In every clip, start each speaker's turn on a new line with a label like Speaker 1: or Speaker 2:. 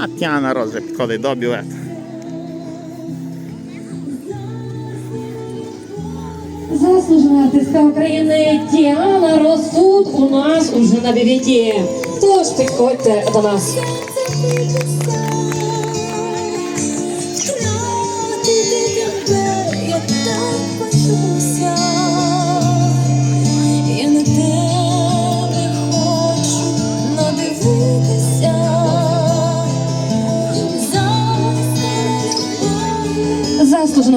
Speaker 1: А Тяна Розе підходить до білет.
Speaker 2: Заслужена артистка України Діана Росуд у нас уже на бівіті. Тож підходьте до нас.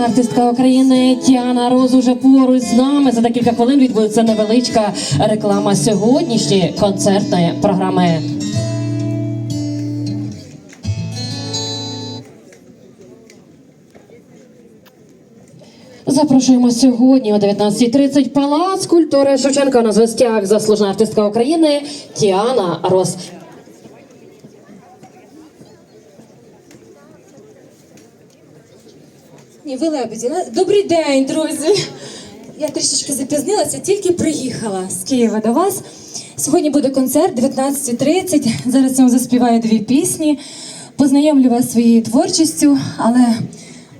Speaker 2: Заслужена артистка України Діана Роз уже поруч з нами. За декілька хвилин відбудеться невеличка реклама сьогоднішньої концертної програми. Запрошуємо сьогодні о 19.30 Палац культури Шевченка на звестях заслужена артистка України Тіана Рос.
Speaker 3: Ні, ви лебеді. Добрий день, друзі. Я трішечки запізнилася, тільки приїхала з Києва до вас. Сьогодні буде концерт 19.30. Зараз я вам заспіваю дві пісні. Познайомлю вас своєю творчістю, але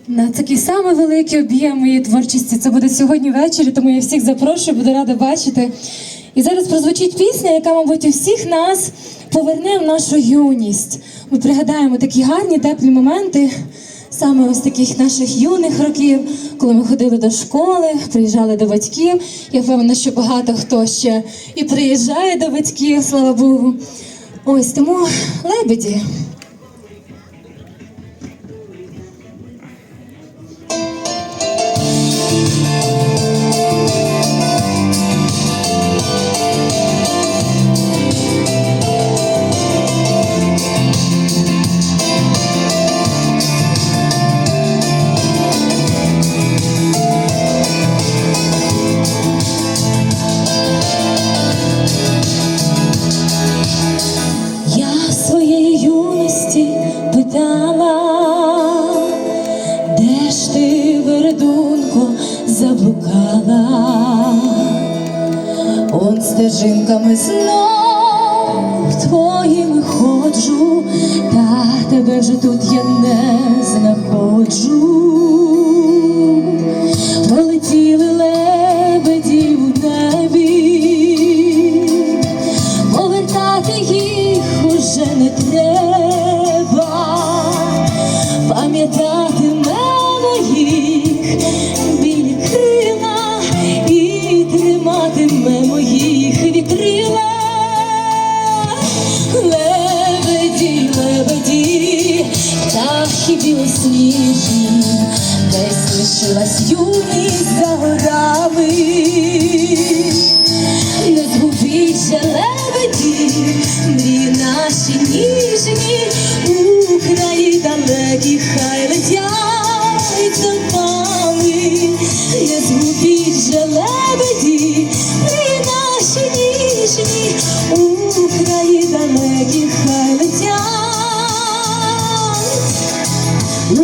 Speaker 3: на такий самий великий об'єм моєї творчості це буде сьогодні ввечері, тому я всіх запрошую, буду рада бачити. І зараз прозвучить пісня, яка, мабуть, у всіх нас поверне в нашу юність. Ми пригадаємо такі гарні, теплі моменти саме ось таких наших юних років, коли ми ходили до школи, приїжджали до батьків. Я впевнена, що багато хто ще і приїжджає до батьків, слава Богу. Ось тому лебеді. Стежинками знов твоїми ходжу, та тебе вже тут я не знаходжу. Птахи білосніжні, десь лишилась юність за горами. Не згубіть же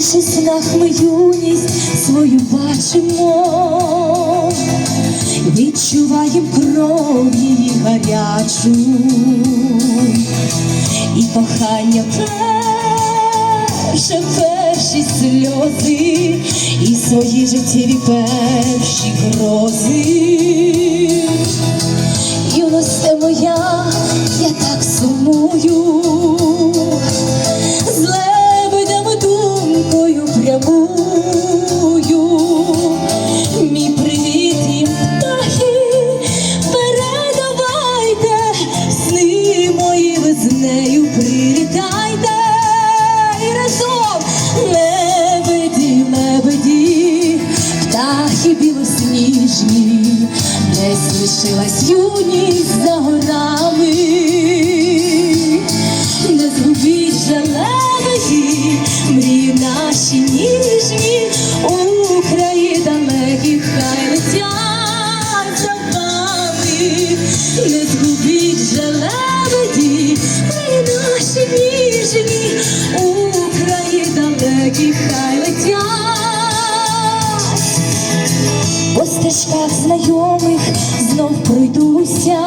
Speaker 3: В снах ми юність свою бачимо, відчуваєм кров її гарячу, і кохання перше, перші сльози, і свої життєві перші грози. Юносте моя, я так сумую, білосніжні, десь лишилась юність за горами. Стежках знайомих знов пройдуся,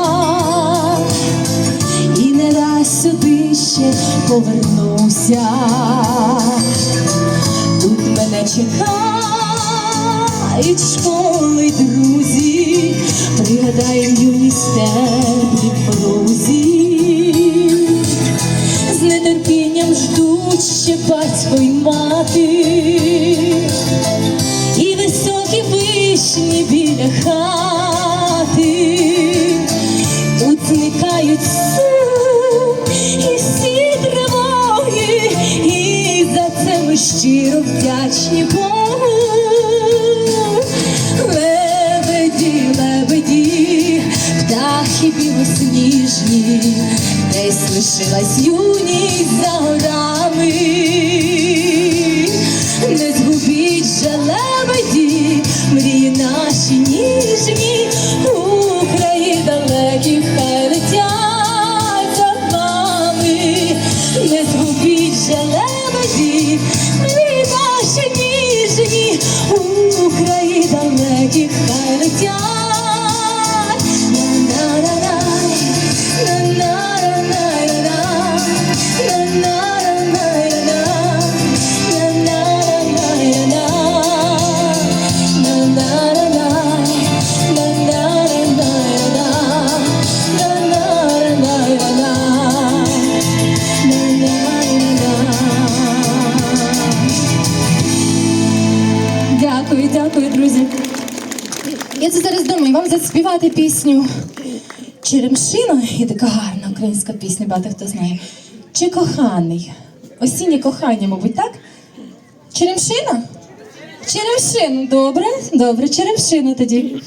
Speaker 3: і не раз сюди ще повернуся. Тут мене чекають школи друзі, пригадаєм юність теплі порузі. З нетерпінням ждуть ще батько й мати, хати. Тут зникають сум і всі тривоги, і за це ми щиро вдячні Богу. Лебеді, лебеді, птахи білосніжні, десь лишилась юність за горами. Дякую, дякую, друзі. Я це зараз думаю, вам заспівати пісню Черемшина і така гарна українська пісня, багато хто знає. Чи коханий? Осіннє кохання, мабуть, так? Черемшина? Черемшина, добре, добре, черемшину тоді.